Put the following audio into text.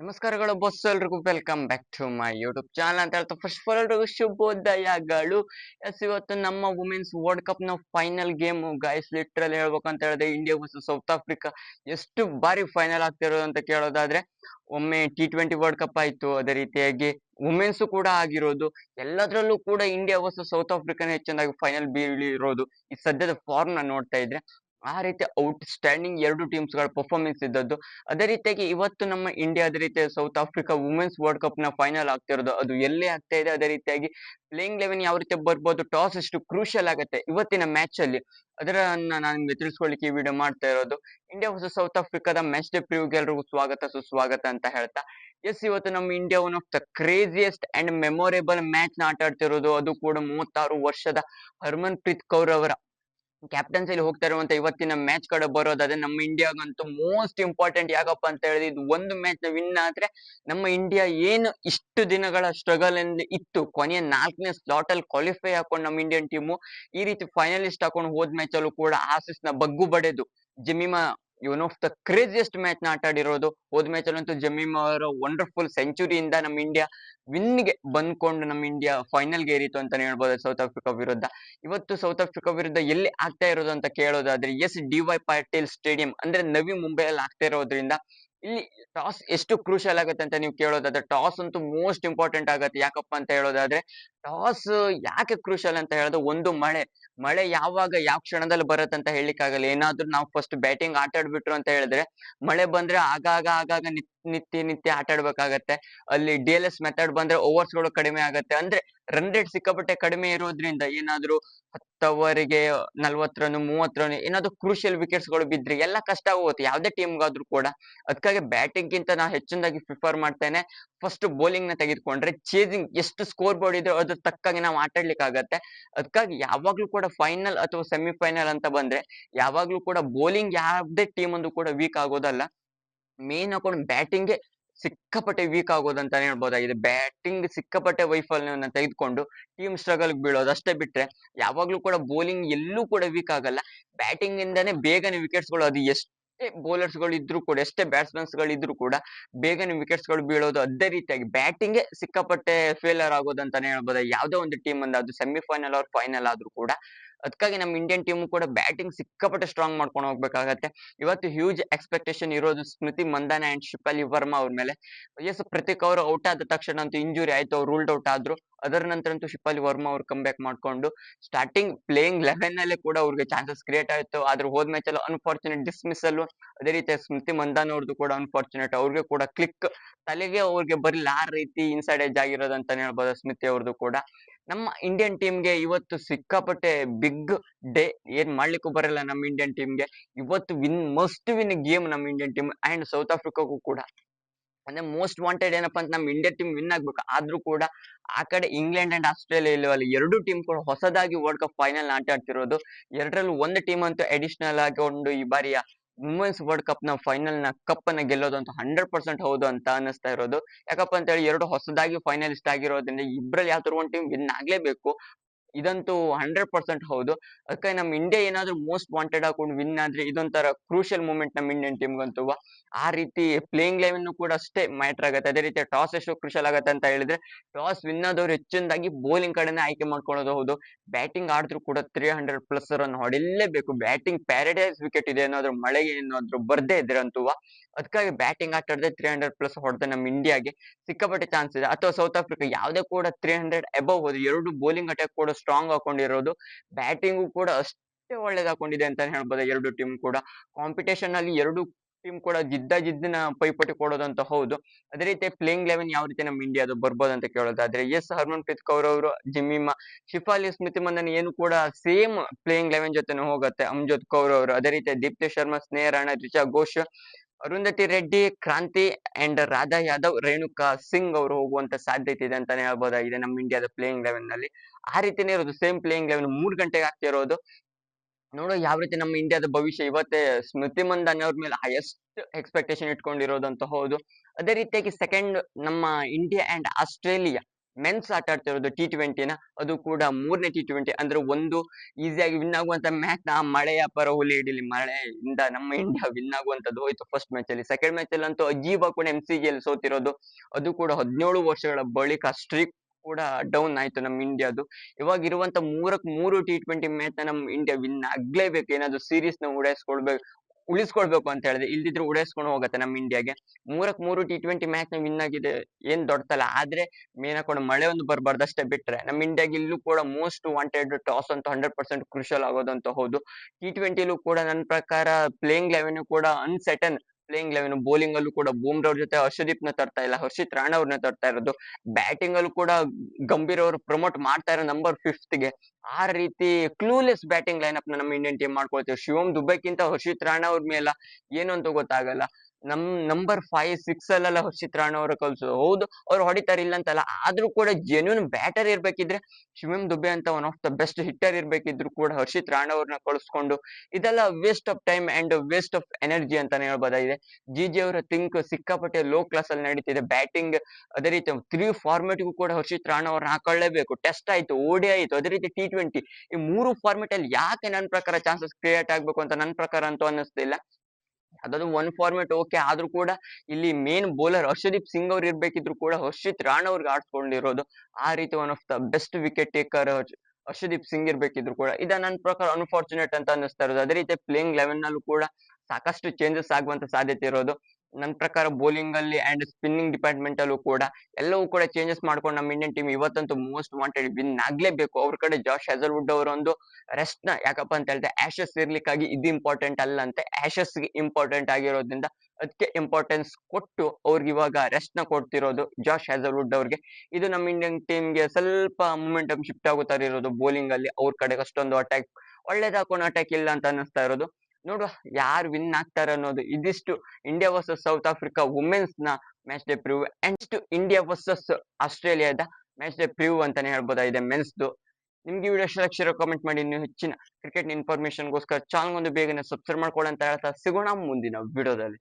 ನಮಸ್ಕಾರಗಳು ಬಸ್ ಎಲ್ರಿಗೂ. Welcome back to my YouTube channel ಅಂತ ಹೇಳ್ತಾ ಫಸ್ಟ್ ಆಫ್ ಆಲ್ ಎಲ್ರಿಗೂ ಶುಭೋದಯಗಳು. ಎಸ್ ಇವತ್ತು ನಮ್ಮ ವುಮೆನ್ಸ್ ವರ್ಲ್ಡ್ ಕಪ್ನ ಫೈನಲ್ ಗೇಮ್ ಗೈಸ್ ಲಿಟ್ರಲ್ ಹೇಳ್ಬೇಕಂತ ಹೇಳಿದ್ರೆ ಇಂಡಿಯಾ ವರ್ಸಸ್ ಸೌತ್ ಆಫ್ರಿಕಾ ಎಷ್ಟು ಬಾರಿ ಫೈನಲ್ ಆಗ್ತಿರೋದು ಅಂತ ಕೇಳೋದಾದ್ರೆ, ಒಮ್ಮೆ ಟಿ ಟ್ವೆಂಟಿ ವರ್ಲ್ಡ್ ಕಪ್ ಆಯ್ತು, ಅದೇ ರೀತಿಯಾಗಿ ವುಮೆನ್ಸ್ ಕೂಡ ಆಗಿರೋದು. ಎಲ್ಲದರಲ್ಲೂ ಕೂಡ ಇಂಡಿಯಾ ವರ್ಸಸ್ ಸೌತ್ ಆಫ್ರಿಕಾನೇ ಹೆಚ್ಚಿನದಾಗಿ ಫೈನಲ್ ಬೀಳಿರೋದು. ಈ ಸದ್ಯದ ಫಾರ್ಮ್ನ ನೋಡ್ತಾ ಇದ್ರೆ ಆ ರೀತಿ ಔಟ್ ಸ್ಟ್ಯಾಂಡಿಂಗ್ ಎರಡು ಟೀಮ್ಸ್ಗಳ ಪರ್ಫಾರ್ಮೆನ್ಸ್ ಇದ್ದದ್ದು. ಅದೇ ರೀತಿಯಾಗಿ ಇವತ್ತು ನಮ್ಮ ಇಂಡಿಯಾ ಅದೇ ರೀತಿ ಸೌತ್ ಆಫ್ರಿಕಾ ವುಮೆನ್ಸ್ ವರ್ಲ್ಡ್ ಕಪ್ನ ಫೈನಲ್ ಆಗ್ತಿರೋದು. ಅದು ಎಲ್ಲಿ ಆಗ್ತಾ ಇದೆ, ಅದೇ ರೀತಿಯಾಗಿ ಪ್ಲೇಯಿಂಗ್ ಲೆವೆನ್ ಯಾವ ರೀತಿ ಬರ್ಬೋದು ಟಾಸ್ ಎಷ್ಟು ಕ್ರೂಷಿಯಲ್ ಆಗುತ್ತೆ ಇವತ್ತಿನ ಮ್ಯಾಚ್ ಅಲ್ಲಿ. ಅದರನ್ನ ನಾನು ನಿಮ್ಗೆ ತಿಳಿಸ್ಕೊಳ್ಳಿಕ್ಕೆ ಈ ವಿಡಿಯೋ ಮಾಡ್ತಾ ಇರೋದು. ಇಂಡಿಯಾ ವರ್ಸಸ್ ಸೌತ್ ಆಫ್ರಿಕಾದ ಮ್ಯಾಚ್ ಡೇ ಪ್ರಿವ್ಗೆ ಎಲ್ರಿಗೂ ಸ್ವಾಗತ, ಸುಸ್ವಾಗತ ಅಂತ ಹೇಳ್ತಾ. ಎಸ್ ಇವತ್ತು ನಮ್ಮ India one of the craziest and memorable ಮ್ಯಾಚ್ನ ಆಟ ಆಡ್ತಿರೋದು. ಅದು ಕೂಡ ಮೂವತ್ತಾರು ವರ್ಷದ ಹರ್ಮನ್ ಪ್ರೀತ್ ಕೌರ್ ಅವರ ಕ್ಯಾಪ್ಟನ್ಸಿಲಿ ಹೋಗ್ತಾ ಇರುವಂತ ಇವತ್ತಿನ ಮ್ಯಾಚ್ ಕಡೆ ಬರೋದಾದ್ರೆ ನಮ್ಮ ಇಂಡಿಯಾಗಂತೂ ಮೋಸ್ಟ್ ಇಂಪಾರ್ಟೆಂಟ್ ಯಾಕಪ್ಪ ಅಂತ ಹೇಳಿದ್ರೆ ಇದು ಒಂದು ಮ್ಯಾಚ್ನ ವಿನ್ ಆದ್ರೆ ನಮ್ಮ ಇಂಡಿಯಾ ಏನು ಇಷ್ಟು ದಿನಗಳ ಸ್ಟ್ರಗಲ್ ಅಲ್ಲಿ ಇತ್ತು. ಕೊನೆಯ ನಾಲ್ಕನೇ ಸ್ಲಾಟ್ ಅಲ್ಲಿ ಕ್ವಾಲಿಫೈ ಹಾಕೊಂಡು ನಮ್ಮ ಇಂಡಿಯನ್ ಟೀಮು ಈ ರೀತಿ ಫೈನಲಿಸ್ಟ್ ಹಾಕೊಂಡು ಹೋದ್ ಮ್ಯಾಚ್ ಅಲ್ಲೂ ಕೂಡ ಆಸಿಸ್ನ ಬಗ್ಗು ಬಡೆದು Jemimah one of the craziest match ಆಟ ಆಡಿರೋದು. ಹೋದ್ ಮ್ಯಾಚ್ ಅಲ್ಲಂತೂ ಜಮೀಮ್ ಅವರ ವಂಡರ್ಫುಲ್ ಸೆಂಚುರಿಯಿಂದ ನಮ್ಮ ಇಂಡಿಯಾ ವಿನ್ಗೆ ಬಂದ್ಕೊಂಡು ನಮ್ಮ ಇಂಡಿಯಾ ಫೈನಲ್ಗೆ ಏರಿತು ಅಂತಾನೆ ಹೇಳ್ಬೋದು ಸೌತ್ ಆಫ್ರಿಕಾ ವಿರುದ್ಧ. ಇವತ್ತು ಸೌತ್ ಆಫ್ರಿಕಾ ವಿರುದ್ಧ ಎಲ್ಲಿ ಆಗ್ತಾ ಇರೋದು ಅಂತ ಕೇಳೋದಾದ್ರೆ yes D Y Patil stadium ಅಂದ್ರೆ ನವಿ ಮುಂಬೈಯಲ್ಲಿ ಆಗ್ತಾ ಇರೋದ್ರಿಂದ ಇಲ್ಲಿ ಟಾಸ್ ಎಷ್ಟು ಕ್ರೂಷಿಯಲ್ ಆಗುತ್ತೆ ಅಂತ ನೀವು ಕೇಳೋದಾದ್ರೆ, ಟಾಸ್ ಅಂತೂ ಮೋಸ್ಟ್ ಇಂಪಾರ್ಟೆಂಟ್ ಆಗುತ್ತೆ. ಯಾಕಪ್ಪ ಅಂತ ಹೇಳೋದಾದ್ರೆ ಟಾಸ್ ಯಾಕೆ ಕ್ರೂಷಲ್ ಅಂತ ಹೇಳಿದ್ರೆ ಒಂದು ಮಳೆ ಮಳೆ ಯಾವಾಗ ಯಾವ ಕ್ಷಣದಲ್ಲಿ ಬರುತ್ತೆ ಅಂತ ಹೇಳಲಿಕ್ಕಾಗಲ್ಲ. ಏನಾದ್ರೂ ನಾವು ಫಸ್ಟ್ ಬ್ಯಾಟಿಂಗ್ ಆಟ ಆಡ್ಬಿಟ್ರು ಅಂತ ಹೇಳಿದ್ರೆ, ಮಳೆ ಬಂದ್ರೆ ಆಗಾಗ ಆಗಾಗ ನಿತ್- ನಿತ್ಯ ನಿತ್ಯ ಆಟ ಆಡ್ಬೇಕಾಗತ್ತೆ. ಅಲ್ಲಿ ಡಿ ಎಲ್ ಎಸ್ ಮೆಥಡ್ ಬಂದ್ರೆ ಓವರ್ಸ್ಗಳು ಕಡಿಮೆ ಆಗತ್ತೆ. ಅಂದ್ರೆ ರನ್ ರೇಟ್ ಸಿಕ್ಕಾಪಟ್ಟೆ ಕಡಿಮೆ ಇರೋದ್ರಿಂದ ಏನಾದ್ರೂ ಹತ್ತವರಿಗೆ ಓವರಿಗೆ ನಲ್ವತ್ ರನ್ ಮೂವತ್ ರನ್ ಏನಾದ್ರು ಕ್ರೂಷಿಯಲ್ ವಿಕೆಟ್ಸ್ಗಳು ಬಿದ್ರೆ ಎಲ್ಲ ಕಷ್ಟ ಆಗುತ್ತೆ ಯಾವ್ದೇ ಟೀಮ್ ಗಾದ್ರೂ ಕೂಡ. ಅದಕ್ಕಾಗಿ ಬ್ಯಾಟಿಂಗ್ ಗಿಂತ ನಾ ಹೆಚ್ಚಿನದಾಗಿ ಪ್ರಿಫರ್ ಮಾಡ್ತೇನೆ. ಫಸ್ಟ್ ಬೌಲಿಂಗ್ನ ತೆಗೆದುಕೊಂಡ್ರೆ ಚೇಸಿಂಗ್ ಎಷ್ಟು ಸ್ಕೋರ್ ಬೋರ್ಡ್ ಇದೆ ಅದ್ರ ತಕ್ಕಾಗಿ ನಾವು ಆಟ ಆಡ್ಲಿಕ್ಕೆ ಆಗತ್ತೆ ಅದಕ್ಕಾಗಿ ಯಾವಾಗ್ಲೂ ಕೂಡ ಫೈನಲ್ ಅಥವಾ ಸೆಮಿಫೈನಲ್ ಅಂತ ಬಂದ್ರೆ ಯಾವಾಗ್ಲೂ ಕೂಡ ಬೌಲಿಂಗ್ ಯಾವ್ದೇ ಟೀಮ್ ಒಂದು ಕೂಡ ವೀಕ್ ಆಗೋದಲ್ಲ. ಮೇನ್ ಹಾಕೊಂಡು ಬ್ಯಾಟಿಂಗ್ಗೆ ಸಿಕ್ಕಾಪಟ್ಟೆ ವೀಕ್ ಆಗೋದಂತಾನೆ ಹೇಳ್ಬೋದಾಗಿದೆ. ಬ್ಯಾಟಿಂಗ್ ಸಿಕ್ಕಾಪಟ್ಟೆ ವೈಫಲ್ಯವನ್ನ ತೆಗೆದುಕೊಂಡು ಟೀಮ್ ಸ್ಟ್ರಗಲ್ ಬೀಳೋದು ಅಷ್ಟೇ ಬಿಟ್ರೆ ಯಾವಾಗ್ಲೂ ಕೂಡ ಬೌಲಿಂಗ್ ಎಲ್ಲೂ ಕೂಡ ವೀಕ್ ಆಗಲ್ಲ. ಬ್ಯಾಟಿಂಗ್ ಇಂದಾನೆ ಬೇಗನೆ ವಿಕೆಟ್ಸ್ಗಳು ಅದು ಎಷ್ಟೇ ಬೌಲರ್ಸ್ಗಳು ಇದ್ರು ಕೂಡ ಎಷ್ಟೇ ಬ್ಯಾಟ್ಸ್ಮನ್ಸ್ಗಳು ಇದ್ರು ಕೂಡ ಬೇಗನೆ ವಿಕೆಟ್ಸ್ಗಳು ಬೀಳೋದು ಅದೇ ರೀತಿಯಾಗಿ ಬ್ಯಾಟಿಂಗ್ ಸಿಕ್ಕಾಪಟ್ಟೆ ಫೇಲರ್ ಆಗೋದು ಅಂತಾನೆ ಹೇಳ್ಬೋದು. ಯಾವುದೇ ಒಂದು ಟೀಮ್ ಅಂದ ಅದು ಸೆಮಿಫೈನಲ್ ಅವ್ರ ಫೈನಲ್ ಆದ್ರೂ ಕೂಡ ಅದಕ್ಕಾಗಿ ನಮ್ಮ ಇಂಡಿಯನ್ ಟೀಮ್ ಕೂಡ ಬ್ಯಾಟಿಂಗ್ ಸಿಕ್ಕಾಪಟ್ಟೆ ಸ್ಟ್ರಾಂಗ್ ಮಾಡ್ಕೊಂಡು ಹೋಗ್ಬೇಕಾಗತ್ತೆ. ಇವತ್ತು ಹ್ಯೂಜ್ ಎಕ್ಸ್ಪೆಕ್ಟೇಷನ್ ಇರೋದು ಸ್ಮೃತಿ ಮಂದಾನ ಅಂಡ್ ಶಿಪಾಲಿ ವರ್ಮಾ ಅವ್ರ ಮೇಲೆ. ಎಸ್ ಪ್ರತೀಕ್ ಅವರು ಔಟ್ ಆದ ತಕ್ಷಣ ಅಂತೂ ಇಂಜುರಿ ಆಯ್ತು, ಅವ್ರು ರೂಲ್ಡ್ ಔಟ್ ಆದ್ರು. ಅದರ ನಂತರ ಅಂತೂ ಶಿಪಾಲಿ ವರ್ಮಾ ಅವ್ರು ಕಮ್ ಬ್ಯಾಕ್ ಮಾಡ್ಕೊಂಡು ಸ್ಟಾರ್ಟಿಂಗ್ ಪ್ಲೇಯಿಂಗ್ ಲೆವೆನ್ ಅಲ್ಲೇ ಕೂಡ ಅವ್ರಿಗೆ ಚಾನ್ಸಸ್ ಕ್ರಿಯೇಟ್ ಆಯ್ತು. ಆದ್ರೆ ಹೋದ ಮ್ಯಾಚ್ ಅಲ್ಲಿ ಅನ್ಫಾರ್ಚುನೇಟ್ ಡಿಸ್ಮಿಸಲ್ ಅದೇ ರೀತಿ ಸ್ಮೃತಿ ಮಂದಾನ ಅವ್ರದ್ದು ಕೂಡ ಅನ್ಫಾರ್ಚುನೇಟ್ ಅವ್ರಿಗೆ ಕೂಡ ಕ್ಲಿಕ್ ತಲೆಗೆ ಅವ್ರಿಗೆ ಬರಲಿಲ್ಲ ಆ ರೀತಿ ಇನ್ಸೈಡ್ ಎಜ್ ಆಗಿರೋದು ಹೇಳ್ಬೋದು ಸ್ಮೃತಿ ಅವ್ರದ್ದು ಕೂಡ. ನಮ್ಮ ಇಂಡಿಯನ್ ಟೀಮ್ಗೆ ಇವತ್ತು ಸಿಕ್ಕಾಪಟ್ಟೆ ಬಿಗ್ ಡೇ ಏನ್ ಮಾಡ್ಲಿಕ್ಕೂ ಬರಲ್ಲ ನಮ್ಮ ಇಂಡಿಯನ್ ಟೀಮ್ಗೆ ಇವತ್ತು ವಿನ್ ಮಸ್ಟ್ ವಿನ್ ಗೇಮ್ ನಮ್ಮ ಇಂಡಿಯನ್ ಟೀಮ್ ಅಂಡ್ ಸೌತ್ ಆಫ್ರಿಕಾಗೂ ಕೂಡ. ಅಂದ್ರೆ ಮೋಸ್ಟ್ ವಾಂಟೆಡ್ ಏನಪ್ಪಾ ಅಂತ ನಮ್ಮ ಇಂಡಿಯನ್ ಟೀಮ್ ವಿನ್ ಆಗ್ಬೇಕು. ಆದ್ರೂ ಕೂಡ ಆ ಕಡೆ ಇಂಗ್ಲೆಂಡ್ ಅಂಡ್ ಆಸ್ಟ್ರೇಲಿಯಾ ಇಲ್ಲವಲ್ಲ ಎರಡು ಟೀಮ್ ಕೂಡ ಹೊಸದಾಗಿ ವರ್ಲ್ಡ್ ಕಪ್ ಫೈನಲ್ ಆಟ ಆಡ್ತಿರೋದು. ಎರಡರಲ್ಲೂ ಒಂದು ಟೀಮ್ ಅಂತೂ ಅಡಿಷನಲ್ ಆಗಿ ಒಂದು ಈ ಬಾರಿಯ ವುಮೆನ್ಸ್ ವರ್ಲ್ಡ್ ಕಪ್ನ ಫೈನಲ್ನ ಕಪ್ ಅನ್ನ ಗೆಲ್ಲೋದು ಅಂತ ಹಂಡ್ರೆಡ್ ಪರ್ಸೆಂಟ್ ಹೌದು ಅಂತ ಅನಿಸ್ತಾ ಇರೋದು. ಯಾಕಪ್ಪ ಅಂತ ಹೇಳಿ ಎರಡು ಹೊಸದಾಗಿ ಫೈನಲಿಸ್ಟ್ ಆಗಿರೋದ್ರಿಂದ ಇಬ್ರಲ್ಲಿ ಯಾವ್ದಾದ್ರು ಒಂದು ಟೀಮ್ ವಿನ್ ಆಗ್ಲೇಬೇಕು. ಇದಂತೂ ಹಂಡ್ರೆಡ್ ಪರ್ಸೆಂಟ್ ಹೌದು. ಅದಕ್ಕೆ ನಮ್ಮ ಇಂಡಿಯಾ ಏನಾದ್ರು ಮೋಸ್ಟ್ ವಾಂಟೆಡ್ ಹಾಕೊಂಡು ವಿನ್ ಆದ್ರೆ ಇದೊಂಥರ ಕ್ರೂಷಿಯಲ್ ಮೂಮೆಂಟ್ ನಮ್ಮ ಇಂಡಿಯನ್ ಟೀಮ್ಗಂತೂ ಆ ರೀತಿ ಪ್ಲೇಯಿಂಗ್ ಲೆವೆನ್ ಕೂಡ ಅಷ್ಟೇ ಮ್ಯಾಟರ್ ಆಗುತ್ತೆ. ಅದೇ ರೀತಿ ಟಾಸ್ ಎಷ್ಟು ಕ್ರೂಷಿಯಲ್ ಆಗುತ್ತೆ ಅಂತ ಹೇಳಿದ್ರೆ ಟಾಸ್ ವಿನ್ ಆದವ್ರು ಹೆಚ್ಚಿನದಾಗಿ ಬೌಲಿಂಗ್ ಕಡೆನೇ ಆಯ್ಕೆ ಮಾಡ್ಕೊಳ್ಳೋದು ಹೌದು. ಬ್ಯಾಟಿಂಗ್ ಆಡಿದ್ರು ಕೂಡ ತ್ರೀ ಹಂಡ್ರೆಡ್ ಪ್ಲಸ್ ರನ್ ಹೊಡಿಲೇಬೇಕು. ಬ್ಯಾಟಿಂಗ್ ಪ್ಯಾರಡೈಸ್ ವಿಕೆಟ್ ಇದೆ ಅನ್ನೋದ್ರ ಮಳೆಗೆ ಏನಾದ್ರು ಬರ್ದೇ ಇದ್ರೆ ಅಂತೂ ಅದಕ್ಕಾಗಿ ಬ್ಯಾಟಿಂಗ್ ಆಟ ಆಡದೆ ತ್ರೀ ಹಂಡ್ರೆಡ್ ಪ್ಲಸ್ ಹೊಡೆದ ನಮ್ಮ ಇಂಡಿಯಾಗೆ ಸಿಕ್ಕಾಪಟ್ಟೆ ಚಾನ್ಸ್ ಇದೆ. ಅಥವಾ ಸೌತ್ ಆಫ್ರಿಕಾ ಯಾವುದೇ ಕೂಡ ತ್ರೀ ಹಂಡ್ರೆಡ್ ಅಬೌವ್ ಹೋದ್ರು ಎರಡು ಬೌಲಿಂಗ್ ಅಟ್ಯಾಕ್ ಕೂಡ ಸ್ಟ್ರಾಂಗ್ ಹಾಕೊಂಡಿರೋದು. ಬ್ಯಾಟಿಂಗು ಕೂಡ ಅಷ್ಟೇ ಒಳ್ಳೇದ್ ಹಾಕೊಂಡಿದೆ ಅಂತಾನೆ ಹೇಳ್ಬೋದು ಎರಡು ಟೀಮ್ ಕೂಡ. ಕಾಂಪಿಟೇಷನ್ ಅಲ್ಲಿ ಎರಡು ಟೀಮ್ ಕೂಡ ಜಿದ್ದ ಜಿದ್ದಿನ ಪೈಪೋಟಿ ಕೊಡೋದಂತ ಹೌದು. ಅದೇ ರೀತಿ ಪ್ಲೇಯಿಂಗ್ ಲೆವೆನ್ ಯಾವ ರೀತಿ ನಮ್ಮ ಇಂಡಿಯಾದು ಬರ್ಬೋದು ಅಂತ ಕೇಳೋದಾದ್ರೆ, ಎಸ್ ಹರ್ಮನ್ ಪ್ರೀತ್ ಕೌರ್ ಅವರು ಜಿಮ್ಮಿಮಾ ಶಿಫಾಲಿ ಸ್ಮಿತಿ ಮಂದನ್ ಏನು ಕೂಡ ಸೇಮ್ ಪ್ಲೇಯಿಂಗ್ ಲೆವೆನ್ ಜೊತೆನೂ ಹೋಗುತ್ತೆ. ಅಮ್ಜೋತ್ ಕೌರ್ ಅವರು, ಅದೇ ರೀತಿ ದೀಪ್ತಿ ಶರ್ಮಾ, ಸ್ನೇಹ ರಾಣಾ, ರಿಚಾ ಘೋಷ್ ಅರುಂಧತಿ ರೆಡ್ಡಿ, ಕ್ರಾಂತಿ ಅಂಡ್ ರಾಧಾ ಯಾದವ್, ರೇಣುಕಾ ಸಿಂಗ್ ಅವರು ಹೋಗುವಂತ ಸಾಧ್ಯತೆ ಇದೆ ಅಂತಾನೆ ಹೇಳ್ಬೋದಾಗಿದೆ ನಮ್ಮ ಇಂಡಿಯಾದ ಪ್ಲೇಯಿಂಗ್ ಲೆವೆನ್ನಲ್ಲಿ. ಆ ರೀತಿನೇ ಇರೋದು ಸೇಮ್ ಪ್ಲೇಯಿಂಗ್ ಲೆವೆನ್ ಮೂರ್ ಗಂಟೆಗೆ ಆಗ್ತಿರೋದು ನೋಡೋ ಯಾವ ರೀತಿ ನಮ್ಮ ಇಂಡಿಯಾದ ಭವಿಷ್ಯ ಇವತ್ತೇ ಸ್ಮೃತಿ ಮಂದಾನಿ ಅವ್ರ ಮೇಲೆ ಹೈಯೆಸ್ಟ್ ಎಕ್ಸ್ಪೆಕ್ಟೇಷನ್ ಇಟ್ಕೊಂಡಿರೋದಂತ ಹೌದು. ಅದೇ ರೀತಿಯಾಗಿ ಸೆಕೆಂಡ್ ನಮ್ಮ ಇಂಡಿಯಾ ಅಂಡ್ ಆಸ್ಟ್ರೇಲಿಯಾ ಮೆನ್ಸ್ ಆಟ ಆಡ್ತಿರೋದು ಟಿ ಟ್ವೆಂಟಿನ ಅದು ಕೂಡ ಮೂರನೇ ಟಿ ಟ್ವೆಂಟಿ ಅಂದ್ರೆ ಒಂದು ಈಸಿಯಾಗಿ ವಿನ್ ಆಗುವಂತ ಮ್ಯಾಚ್ನ ಮಳೆಯ ಪರ ಹುಲಿ ಹಿಡಿಲಿ. ಮಳೆಯಿಂದ ನಮ್ಮ ಇಂಡಿಯಾ ವಿನ್ ಆಗುವಂತದ್ದು ಹೋಯ್ತು ಫಸ್ಟ್ ಮ್ಯಾಚ್ ಅಲ್ಲಿ. ಸೆಕೆಂಡ್ ಮ್ಯಾಚ್ ಅಲ್ಲಿ ಅಂತೂ ಅಜೀಬ ಕೂಡ ಎಂ ಸಿ ಜಿಯಲ್ಲಿ ಸೋತಿರೋದು. ಅದು ಕೂಡ ಹದಿನೇಳು ವರ್ಷಗಳ ಬಳಿಕ ಸ್ಟ್ರಿಕ್ ಕೂಡ ಡೌನ್ ಆಯ್ತು ನಮ್ಮ ಇಂಡಿಯಾದು ಇವಾಗ ಇರುವಂತ ಮೂರಕ್ ಮೂರು ಟಿ ಟ್ವೆಂಟಿ ಮ್ಯಾಚ್ ನಮ್ಮ ಇಂಡಿಯಾ ವಿನ್ ಆಗ್ಲೇಬೇಕು. ಏನಾದ್ರು ಸೀರೀಸ್ನ ಉಡಾಯಿಸ್ಕೊಳ್ಬೇಕು ಉಳಿಸ್ಕೊಳ್ಬೇಕು ಅಂತ ಹೇಳಿದ್ರೆ, ಇಲ್ದಿದ್ರೆ ಉಳಿಸ್ಕೊಂಡು ಹೋಗುತ್ತೆ ನಮ್ಮ ಇಂಡಿಯಾಗೆ ಮೂರಕ್ ಮೂರು ಟಿ ಟ್ವೆಂಟಿ ಮ್ಯಾಚ್ನ ವಿನ್ ಆಗಿದೆ, ಏನ್ ದೊಡ್ಡತಲ್ಲ ಆದ್ರೆ ಮೇನ್ ಮಳೆ ಒಂದು ಬರಬಾರ್ದಷ್ಟೇ ಬಿಟ್ರೆ, ನಮ್ಮ ಇಂಡಿಯಾಗೆ ಇಲ್ಲೂ ಕೂಡ ಮೋಸ್ಟ್ ವಾಂಟೆಡ್ ಟಾಸ್ ಅಂತ ಹಂಡ್ರೆಡ್ ಪರ್ಸೆಂಟ್ ಕ್ರೂಷಲ್ ಆಗೋದಂತ ಹೌದು. ಟಿ ಟ್ವೆಂಟಿಲೂ ಕೂಡ ನನ್ನ ಪ್ರಕಾರ ಪ್ಲೇಯಿಂಗ್ ಲೆವೆನ್ ಕೂಡ ಅನ್ಸೆಟನ್ ಪ್ಲೇಯಿಂಗ್ ಲೆವೆನ್ ಬೌಲಿಂಗ್ ಅಲ್ಲೂ ಕೂಡ ಬೂಮ್ರವ್ರ ಜೊತೆ ಹರ್ಷದೀಪ್ನ ತರ್ತಾ ಇಲ್ಲ, ಹರ್ಷಿತ್ ರಾಣ ಅವ್ರನ್ನ ತರ್ತಾ ಇರೋದು. ಬ್ಯಾಟಿಂಗ್ ಅಲ್ಲೂ ಕೂಡ ಗಂಭೀರ್ ಅವರು ಪ್ರಮೋಟ್ ಮಾಡ್ತಾ ಇರೋ ನಂಬರ್ ಫಿಫ್ತ್ಗೆ. ಆ ರೀತಿ ಕ್ಲೂಲೆಸ್ ಬ್ಯಾಟಿಂಗ್ ಲೈನ್ ಅಪ್ ನಮ್ಮ ಇಂಡಿಯನ್ ಟೀಮ್ ಮಾಡ್ಕೊಳ್ತೀವಿ. ಶಿವಮ್ ದುಬೈಕ್ಕಿಂತ ಹರ್ಷಿತ್ ರಾಣ ಅವ್ರ ಮೇಲೆ ಏನು ಅಂತ ಗೊತ್ತಾಗಲ್ಲ. ನಮ್ ನಂಬರ್ ಫೈವ್ ಸಿಕ್ಸ್ ಅಲ್ಲೆಲ್ಲ ಹರ್ಷಿತ್ ರಾಣಾ ಅವರು ಕಲ್ಸೋದು ಹೌದು, ಅವ್ರು ಹೊಡಿತಾರೆ ಇಲ್ಲ ಅಂತಲ್ಲ ಆದ್ರೂ ಕೂಡ ಜೆನ್ಯೂನ್ ಬ್ಯಾಟರ್ ಇರ್ಬೇಕಿದ್ರೆ ಶಿವಮ್ ದುಬೆ ಅಂತ one of the best hitter ಇರ್ಬೇಕಿದ್ರು ಕೂಡ ಹರ್ಷಿತ್ ರಾಣ ಅವ್ರನ್ನ ಕಳಿಸ್ಕೊಂಡು ಇದೆಲ್ಲ waste of time and waste of energy ಅಂತಾನೆ ಹೇಳ್ಬೋದಾಗಿದೆ ಜಿ ಜಿ ಅವರ ಥಿಂಕ್ ಸಿಕ್ಕಾಪಟ್ಟೆ ಲೋ ಕ್ಲಾಸ್ ಅಲ್ಲಿ ನಡೀತಿದೆ. ಬ್ಯಾಟಿಂಗ್ ಅದೇ ರೀತಿ ತ್ರೀ ಫಾರ್ಮೆಟ್ಗೂ ಕೂಡ ಹರ್ಷಿತ್ ರಾಣ ಅವ್ರನ್ನ ಹಾಕೊಳ್ಳೇಬೇಕು. ಟೆಸ್ಟ್ ಆಯ್ತು, ಓಡಿ ಆಯ್ತು. ಅದೇ ರೀತಿ ಟಿ ಟ್ವೆಂಟಿ ಈ ಮೂರು ಫಾರ್ಮೆಟ್ ಅಲ್ಲಿ ಯಾಕೆ ನನ್ನ ಪ್ರಕಾರ ಚಾನ್ಸಸ್ ಕ್ರಿಯೇಟ್ ಆಗ್ಬೇಕು ಅಂತ ನನ್ನ ಪ್ರಕಾರ ಅಂತೂ ಅನ್ನಿಸ್ತಿಲ್ಲ. ಅದಾದ್ರು ಒನ್ ಫಾರ್ಮೆಟ್ ಓಕೆ ಆದ್ರೂ ಕೂಡ ಇಲ್ಲಿ ಮೇನ್ ಬೌಲರ್ ಹರ್ಷದೀಪ್ ಸಿಂಗ್ ಅವ್ರು ಇರ್ಬೇಕಿದ್ರು ಕೂಡ ಹರ್ಷಿತ್ ರಾಣ ಅವ್ರಿಗೆ ಆಡ್ಸ್ಕೊಂಡಿರೋದು ಆ ರೀತಿ one of the best wicket taker Harshdeep Singh ಇರ್ಬೇಕಿದ್ರು ಕೂಡ. ಇದ ನನ್ನ ಪ್ರಕಾರ ಅನ್ಫಾರ್ಚುನೇಟ್ ಅಂತ ಅನ್ನಿಸ್ತಾ ಇರೋದು. ಅದೇ ರೀತಿ ಪ್ಲೇಯಿಂಗ್ ಲೆವೆನ್ ನಲ್ಲೂ ಕೂಡ ಸಾಕಷ್ಟು ಚೇಂಜಸ್ ಆಗುವಂತ ಸಾಧ್ಯತೆ ಇರೋದು. ನನ್ನ ಪ್ರಕಾರ ಬೌಲಿಂಗ್ ಅಲ್ಲಿ ಅಂಡ್ ಸ್ಪಿನ್ನಿಂಗ್ ಡಿಪಾರ್ಟ್ಮೆಂಟ್ ಅಲ್ಲೂ ಕೂಡ ಎಲ್ಲವೂ ಕೂಡ ಚೇಂಜಸ್ ಮಾಡ್ಕೊಂಡು ನಮ್ಮ ಇಂಡಿಯನ್ ಟೀಮ್ ಇವತ್ತಂತೂ ಮೋಸ್ಟ್ ವಾಂಟೆಡ್ ವಿನ್ ಆಗ್ಲೇಬೇಕು. ಅವ್ರ ಕಡೆ ಜಾಶ್ ಹೆಸಲ್ವುಡ್ ಅವರೊಂದು ರೆಸ್ಟ್ನ ಯಾಕಪ್ಪ ಅಂತ ಹೇಳಿದ್ರೆ ಆಶಸ್ ಇರ್ಲಿಕ್ಕಾಗಿ ಇದು ಇಂಪಾರ್ಟೆಂಟ್ ಅಲ್ಲ ಅಂತೆ ಆಶಸ್ ಇಂಪಾರ್ಟೆಂಟ್ ಆಗಿರೋದ್ರಿಂದ ಅದಕ್ಕೆ ಇಂಪಾರ್ಟೆನ್ಸ್ ಕೊಟ್ಟು ಅವ್ರಿಗೆ ಇವಾಗ ರೆಸ್ಟ್ನ ಕೊಡ್ತಿರೋದು ಜಾಶ್ ಹೆಸಲ್ವುಡ್ ಅವ್ರಿಗೆ. ಇದು ನಮ್ಮ ಇಂಡಿಯನ್ ಟೀಮ್ಗೆ ಸ್ವಲ್ಪ ಮೂಮೆಂಟಮ್ ಶಿಫ್ಟ್ ಆಗುತ್ತಾ ಇರೋದು ಬೌಲಿಂಗ್ ಅಲ್ಲಿ. ಅವ್ರ ಕಡೆಗೆ ಅಷ್ಟೊಂದು ಅಟ್ಯಾಕ್ ಒಳ್ಳೇದಾಕೊಂಡು ಅಟ್ಯಾಕ್ ಇಲ್ಲ ಅಂತ ಅನ್ನಿಸ್ತಾ ಇರೋದು. ನೋಡುವ ಯಾರು ವಿನ್ ಆಗ್ತಾರೆ ಅನ್ನೋದು. ಇದಿಷ್ಟು India versus South Africa ವುಮೆನ್ಸ್ನ match day preview and India versus ಆಸ್ಟ್ರೇಲಿಯಾದ ಮ್ಯಾಚ್ ಡೇ ಪ್ರಿವ್ ಅಂತಾನೆ ಹೇಳ್ಬೋದಾಗಿದೆ ಮೆನ್ಸ್ದು ನಿಮ್ಗೆ ವಿಡಿಯೋ ಇಷ್ಟ ಕಾಮೆಂಟ್ ಮಾಡಿ. ನೀವು ಹೆಚ್ಚಿನ ಕ್ರಿಕೆಟ್ ಇನ್ಫಾರ್ಮೇಶನ್ಗೋಸ್ಕರ ಚಾನಲ್ ಒಂದು ಬೇಗನೆ ಸಬ್ಸ್ಕ್ರೈಬ್ ಮಾಡ್ಕೊಳ್ಳಿ ಅಂತ ಹೇಳ್ತಾ ಸಿಗೋಣ ಮುಂದಿನ ವಿಡಿಯೋದಲ್ಲಿ